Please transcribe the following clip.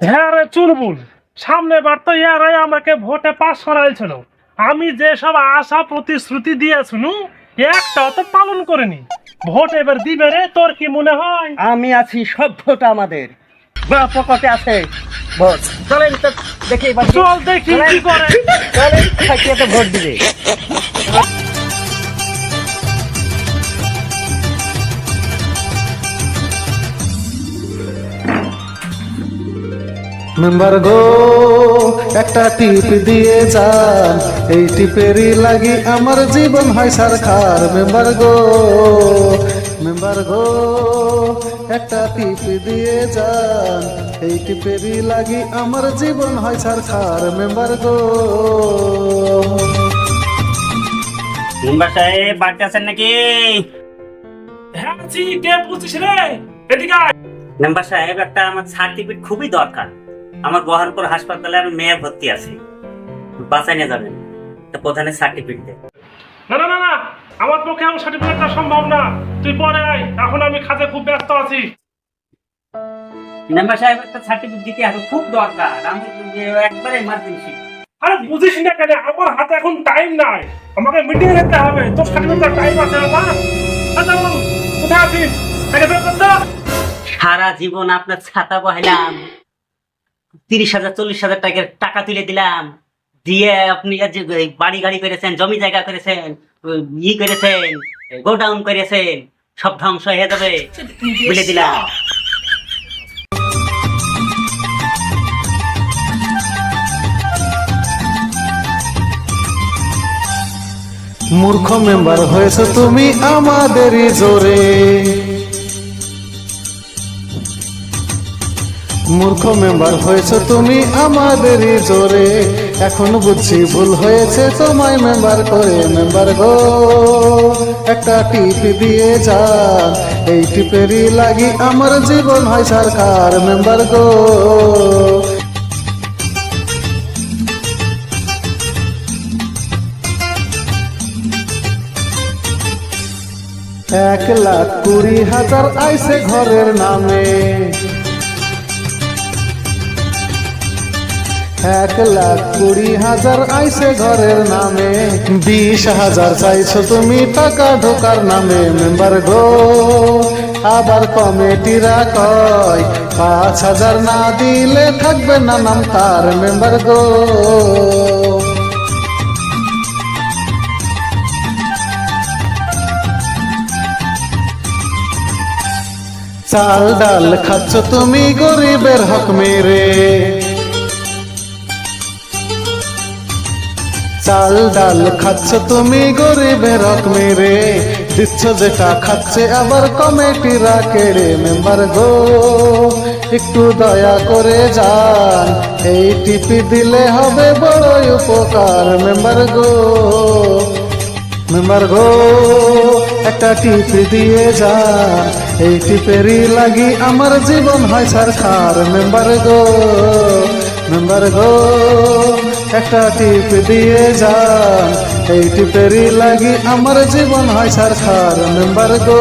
হ্যাঁ রে চুলবুল সামনে বার তো ইয়ারাই আমাকে ভোটে পাস করাইছিল। আমি যে সব আশা প্রতিশ্রুতি দিয়েছিল একটাও তো পালন করিনি। ভোট এবার দিবে রে তোর কি মনে হয়? আমি আছি সব ভোট আমাদের। পকেটে আছে। ভোট। চলেন তো দেখি চল দেখি কি করে। চলেন ভোট দিবে। মেম্বার গো একটা টিপ দিয়ে যান। এই টিপেরই লাগি আমার জীবন হয় সারখার। মেম্বার গো মেম্বার গো একটা টিপ দিয়ে যান। এই টিপেরই লাগি আমার জীবন হয় সারখার। মেম্বার গো। মেম্বার সাহেব বাড়িতে আছেন নাকি? হ্যাঁ জি কে রে? এদিকে মেম্বার সাহেব একটা আমার সার্টিফিকেট খুবই দরকার। আমার বহরমপুর হাসপাতালে আমি মেয়ে ভর্তি আছি। বাঁচাই নিয়ে যাবেন। তো প্রধানের সার্টিফিকেট দেন না না না না আমার পক্ষে আমার সার্টিফিকেটটা সম্ভব না। তুই পরে আয় এখন আমি কাজে খুব ব্যস্ত আছি। মেম্বার সাহেব একটা সার্টিফিকেট দিতে হবে খুব দরকার। আমি একবারে এমার্জেন্সি আরে বুঝিস না কেন আমার হাতে এখন টাইম নাই। আমাকে মিটিং যেতে হবে তোর সার্টিফিকেটটা টাইম আছে না আচ্ছা কোথায় আছিস? সারা জীবন আপনার ছাতা বহাইলাম তিরিশ হাজার, চল্লিশ হাজার টাকার টাকা তুলে দিলাম। দিয়ে আপনি বাড়ি গাড়ি করেছেন, জমি জায়গা করেছেন, ই করেছেন, গোডাউন করেছেন, সব ধ্বংস হয়ে যাবে। বলে দিলাম। মূর্খ মেম্বার হয়েছে তুমি আমাদেরই জোরে। মূর্খ মেম্বার হয়েছে তুমি আমাদেরই জোরে। এখন বুঝছি ভুল হয়েছে, তোমায় মেম্বার করে মেম্বার গো। একটা টিপ দিয়ে যান এই টিপেরই লাগি আমার জীবন হয় সরকার মেম্বার গো। এক লাখ কুড়ি হাজার আইসে ঘরের নামে। এক লাখ কুড়ি হাজার আইসে ঘরের নামে। বিশ হাজার চাইছো তুমি টাকা ঢোকার নামে। মেম্বার গো, আবার কমিটিরা কয়, পাঁচ হাজার না দিলে থাকবে না নাম তার মেম্বার গো। চাল ডাল খাচ্ছ তুমি গরিবের হক মেরে। চাল ডাল খাচ্ছ তুমি গরিবের মেরে। দিচ্ছ যেটা খাচ্ছে আবার কমিটিরা কেড়ে মেম্বার গো। একটু দয়া করে যান, এই টিপি দিলে হবে বড় উপকার মেম্বার গো। মেম্বার গো, একটা টিপ দিয়ে যা এই টিপেরই লাগি আমার জীবন হয় সরকার মেম্বার গো। মেম্বার গো একটা টিপ দিয়ে যান। এই টিপেরই লাগি আমার জীবন হয় সার মেম্বার গো।